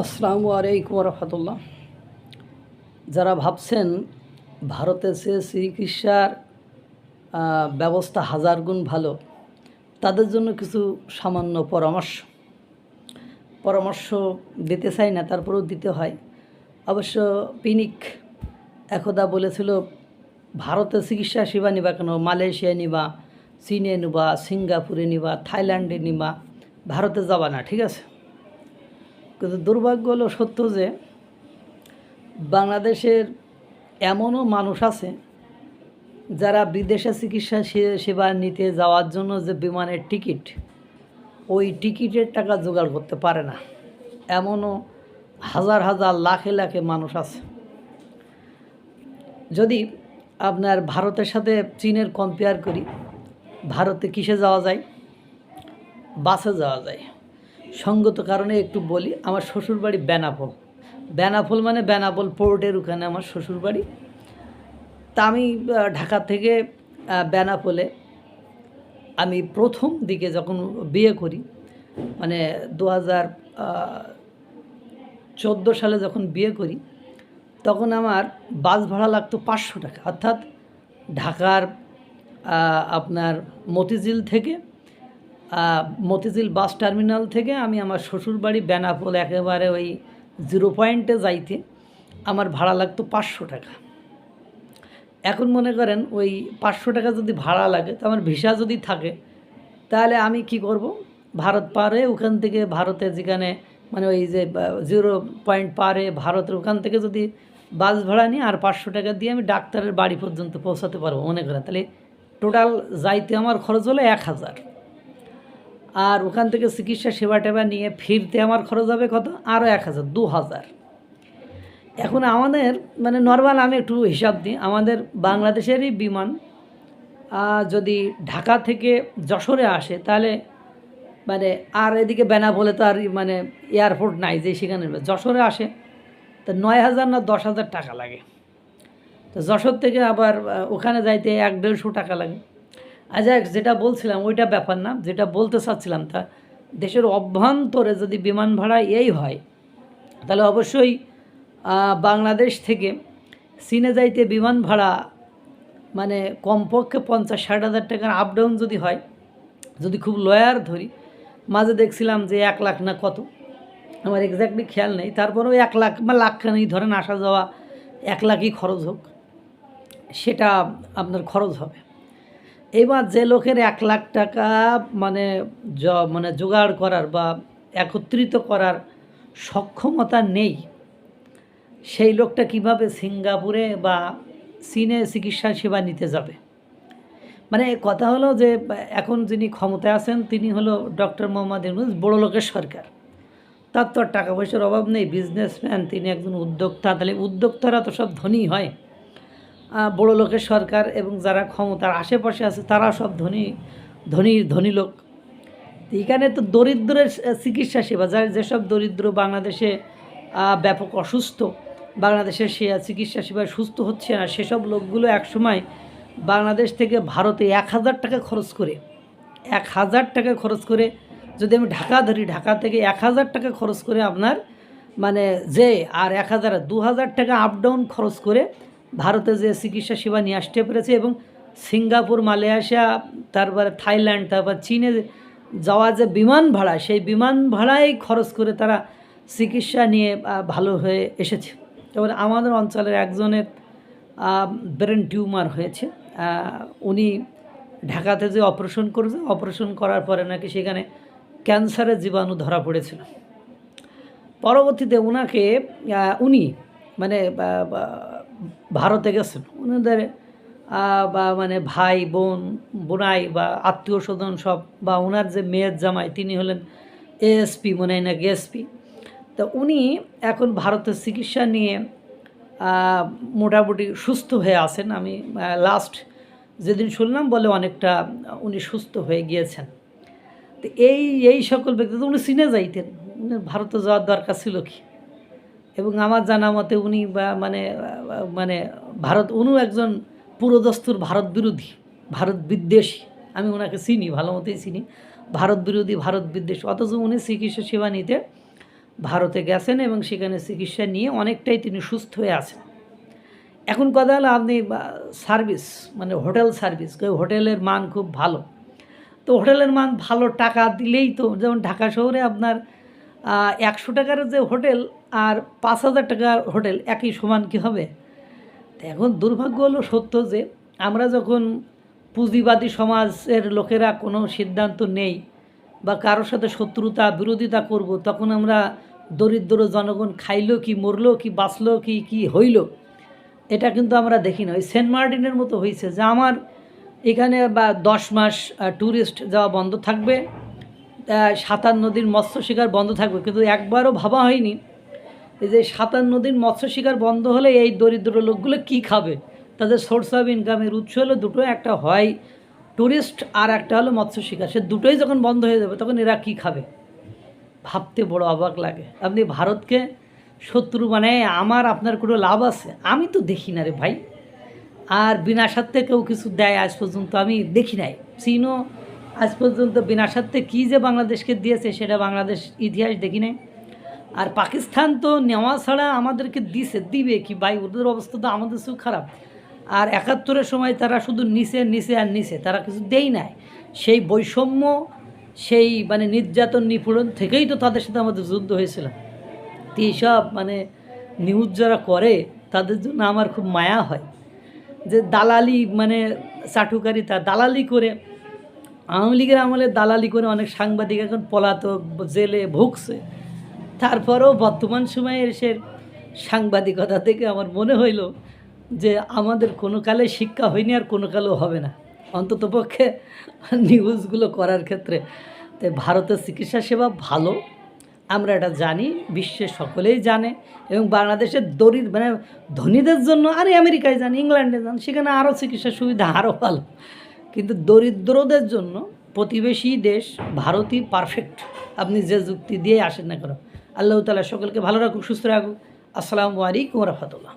আসসালামু আলাইকুম রহমতুল্লাহ যারা ভাবছেন ভারতে সে চিকিৎসার ব্যবস্থা হাজার গুণ ভালো, তাদের জন্য কিছু সামান্য পরামর্শ। পরামর্শ দিতে চাই না, তারপরেও দিতে হয়। অবশ্য পিনিক একদা বলেছিল, ভারতে চিকিৎসা সেবা নিবা কেন? মালয়েশিয়া নিবা, চীনে নিবা, সিঙ্গাপুরে নিবা, থাইল্যান্ডে নিবা, ভারতে যাবা না, ঠিক আছে? কিন্তু দুর্ভাগ্য হলো সত্য যে বাংলাদেশের এমনও মানুষ আছে যারা বিদেশে চিকিৎসা সেবা নিতে যাওয়ার জন্য যে বিমানের টিকিট, ওই টিকিটের টাকা জোগাড় করতে পারে না। এমনও হাজার হাজার লাখে লাখে মানুষ আছে। যদি আপনার ভারতের সাথে চীনের কম্পেয়ার করি, ভারতে কিসে যাওয়া যায়? বাসে যাওয়া যায়। সঙ্গত কারণে একটু বলি আমার শ্বশুরবাড়ি বেনাপোল। বেনাপোল মানে বেনাপোল পোর্টের ওখানে আমার শ্বশুরবাড়ি। তা আমি ঢাকা থেকে আহ, বেনাপোলে আমি প্রথম দিকে যখন বিয়ে করি মানে দু হাজার চোদ্দ সালে যখন বিয়ে করি তখন আমার বাস ভাড়া লাগতো পাঁচশো টাকা। অর্থাৎ ঢাকার আপনার মতিঝিল থেকে মতিঝিল বাস টার্মিনাল থেকে আমি আমার শ্বশুরবাড়ি বেনাপোল একেবারে ওই জিরো পয়েন্টে যাইতে। আমার ভাড়া লাগতো পাঁচশো টাকা। এখন মনে করেন ওই পাঁচশো টাকা যদি ভাড়া লাগে, তো আমার ভিসা যদি থাকে, তাহলে আমি কি করব? ভারত পারে, ওখান থেকে ভারতে যেখানে মানে ওই যে জিরো পয়েন্ট পারে ভারতের ওখান থেকে যদি বাস ভাড়া নিই, আর পাঁচশো টাকা দিয়ে আমি ডাক্তারের বাড়ি পর্যন্ত পৌঁছাতে পারব মনে করেন। তাহলে টোটাল যাইতে আমার খরচ হলো এক হাজার। আর ওখান থেকে চিকিৎসা সেবা টেবা নিয়ে ফিরতে আমার খরচ হবে কত? আরও এক হাজার, দু হাজার। এখন আমাদের মানে নর্মাল আমি একটু হিসাব দিই, আমাদের বাংলাদেশেরই বিমান যদি ঢাকা থেকে যশোরে আসে, তাহলে মানে আর এদিকে বেনাপোলে তো আর মানে এয়ারপোর্ট নাই যে সেখানে যশোরে আসে, তো নয় হাজার না দশ হাজার টাকা লাগে। তো যশোর থেকে আবার ওখানে যাইতে এক দেড়শো টাকা লাগে। আচ্ছা যেটা বলছিলাম ওইটা ব্যাপার না, যেটা বলতে চাচ্ছিলাম তা দেশের অভ্যন্তরে যদি বিমান ভাড়া এই হয়, তাহলে অবশ্যই বাংলাদেশ থেকে চীনে যাইতে বিমান ভাড়া মানে কমপক্ষে পঞ্চাশ ষাট হাজার টাকার আপ ডাউন যদি হয়, যদি খুব লয়ার ধরি, মাঝে দেখছিলাম যে এক লাখ না কত, আমার এক্স্যাক্টলি খেয়াল নেই, তারপরেও এক লাখ বা লাখখানেই ধরেন আসা যাওয়া এক লাখই খরচ হোক, সেটা আপনার খরচ হবে। এবার যে লোকের এক লাখ টাকা মানে জ- মানে জোগাড় করার বা একত্রিত করার সক্ষমতা নেই, সেই লোকটা কীভাবে সিঙ্গাপুরে বা চীনে চিকিৎসা সেবা নিতে যাবে? মানে কথা হলো যে, এখন যিনি ক্ষমতায় আছেন, তিনি হলো ডক্টর মোহাম্মদ ইউনুস, বড় লোকের সরকার। তার তো টাকা পয়সার অভাব নেই বিজনেসম্যান তিনি একজন উদ্যোক্তা। তাহলে উদ্যোক্তারা তো সব ধনী হয়। বড় লোকের সরকার এবং যারা ক্ষমতার আশেপাশে আছে, তারা সব ধনী ধনী ধনী লোক। এখানে তো দরিদ্রের চিকিৎসা সেবা, যার যেসব দরিদ্র বাংলাদেশে ব্যাপক অসুস্থ, বাংলাদেশের সে চিকিৎসা সেবায় সুস্থ হচ্ছে না, সেসব লোকগুলো একসময় বাংলাদেশ থেকে ভারতে এক হাজার টাকা খরচ করে, এক হাজার টাকা খরচ করে, যদি আমি ঢাকা ধরি, ঢাকা থেকে এক হাজার টাকা খরচ করে আপনার মানে যে, আর এক হাজার, দু হাজার টাকা আপ ডাউন খরচ করে ভারতে যে চিকিৎসা সেবা নিয়ে আসতে পেরেছে এবং সিঙ্গাপুর, মালয়েশিয়া, তারপরে থাইল্যান্ড, তারপর চীনে যাওয়া যে বিমান ভাড়া, সেই বিমান ভাড়াই খরচ করে তারা চিকিৎসা নিয়ে ভালো হয়ে এসেছে। এবার আমাদের অঞ্চলের একজনের ব্রেন টিউমার হয়েছে। উনি ঢাকাতে যে অপারেশন করেছে, অপারেশন করার পরে নাকি সেখানে ক্যান্সারের জীবাণু ধরা পড়েছিল। পরবর্তীতে ওনাকে উনি মানে ভারতে গেছেন। ওনাদের বা মানে ভাই, বোন, বোনাই বা আত্মীয় স্বজন সব বা ওনার যে মেয়ের জামাই, তিনি হলেন এএসপি, মনে হয় না এসপি। তো উনি এখন ভারতের চিকিৎসা নিয়ে মোটামুটি সুস্থ হয়ে আছেন। আমি লাস্ট যেদিন শুনলাম বলে অনেকটা উনি সুস্থ হয়ে গিয়েছেন। তো এই এই সকল ব্যক্তি তো উনি চিনে যাইতেন। ভারতে যাওয়ার দরকার ছিল কি? এবং আমার জানা মতে উনি মানে মানে ভারত, উনিও একজন পুরোদস্তুর ভারত বিরোধী, ভারত বিদ্বেষী। আমি ওনাকে চিনি, ভালো মতোই চিনি। ভারত বিরোধী, ভারত বিদ্বেষী। অথচ উনি চিকিৎসা সেবা নিতে ভারতে গেছেন এবং সেখানে চিকিৎসা নিয়ে অনেকটাই তিনি সুস্থ হয়ে আছেন। এখন কথা হলো আপনি সার্ভিস মানে হোটেল সার্ভিস হোটেলের মান খুব ভালো। তো হোটেলের মান ভালো টাকা দিলেই তো, যেমন ঢাকা শহরে আপনার একশো টাকার যে হোটেল আর পাঁচ হাজার টাকার হোটেল একই সমান কি হবে? এখন দুর্ভাগ্য হলো সত্য যে আমরা যখন পুঁজিবাদী সমাজের লোকেরা কোনো সিদ্ধান্ত নেই বা কারোর সাথে শত্রুতা, বিরোধিতা করব, তখন আমরা দরিদ্র জনগণ খাইলো কি, মরলো কি, বাঁচলো কি কি হইল, এটা কিন্তু আমরা দেখি না। ওই সেন্ট মার্টিনের মতো হয়েছে যে আমার এখানে বা দশ মাস ট্যুরিস্ট যাওয়া বন্ধ থাকবে সাতার নদীর মৎস্য শিকার বন্ধ থাকবে। কিন্তু একবারও ভাবা হয়নি যে সাতার নদীর মৎস্য শিকার বন্ধ হলে এই দরিদ্র লোকগুলো কি খাবে? তাদের সোর্স অফ ইনকামের উৎস হলো দুটো একটা হয় ট্যুরিস্ট আর একটা হলো মৎস্য শিকার। সে দুটোই যখন বন্ধ হয়ে যাবে, তখন এরা কি খাবে? ভাবতে বড় অবাক লাগে। আপনি ভারতকে শত্রু মানে আমার, আপনার কোনো লাভ আছে? আমি তো দেখি না রে ভাই। আর বিনা স্বার্থে কেউ কিছু দেয় আজ পর্যন্ত আমি দেখি নাই। চীনও আজ পর্যন্ত বিনা স্বার্থে কী যে বাংলাদেশকে দিয়েছে সেটা বাংলাদেশ ইতিহাস দেখি নাই। আর পাকিস্তান তো নেওয়া ছাড়া আমাদেরকে দিছে, দিবে কি? ভাই, ওদের অবস্থা তো আমাদের চেয়েও খারাপ। আর একাত্তরের সময় তারা শুধু নিচে নিচে আর নিচে, তারা কিছু দেই নাই। সেই বৈষম্য, সেই মানে নির্যাতন, নিপীড়ন থেকেই তো তাদের সাথে আমাদের যুদ্ধ হয়েছিল। তো এইসব মানে নিউজ যারা করে, তাদের জন্য আমার খুব মায়া হয়। যে দালালি মানে চাটুকারিতা, দালালি করে আওয়ামী লীগের আমলে দালালি করে অনেক সাংবাদিক এখন পলাতক, জেলে ভুগছে। তারপরেও বর্তমান সময়ে এসে সাংবাদিকতা থেকে আমার মনে হইল যে আমাদের কোনো কালে শিক্ষা হয়নি আর কোনো কালেও হবে না। অন্তত পক্ষে নিউজগুলো করার ক্ষেত্রে। তো ভারতের চিকিৎসা সেবা ভালো, আমরা এটা জানি বিশ্বের সকলেই জানে এবং বাংলাদেশের দরিদ্র মানে ধনীদের জন্য, আরে আমেরিকায় যান, ইংল্যান্ডে যান, সেখানে আরও চিকিৎসা সুবিধা আরও ভালো। কিন্তু দরিদ্রদের জন্য প্রতিবেশী দেশ, ভারতই পারফেক্ট আপনি যে যুক্তি দিয়ে আসেন না কেন? আল্লাহ তালা সকলকে ভালো রাখুক, সুস্থ রাখুক। আসসালামু আলাইকুম রহমতুল্লাহ।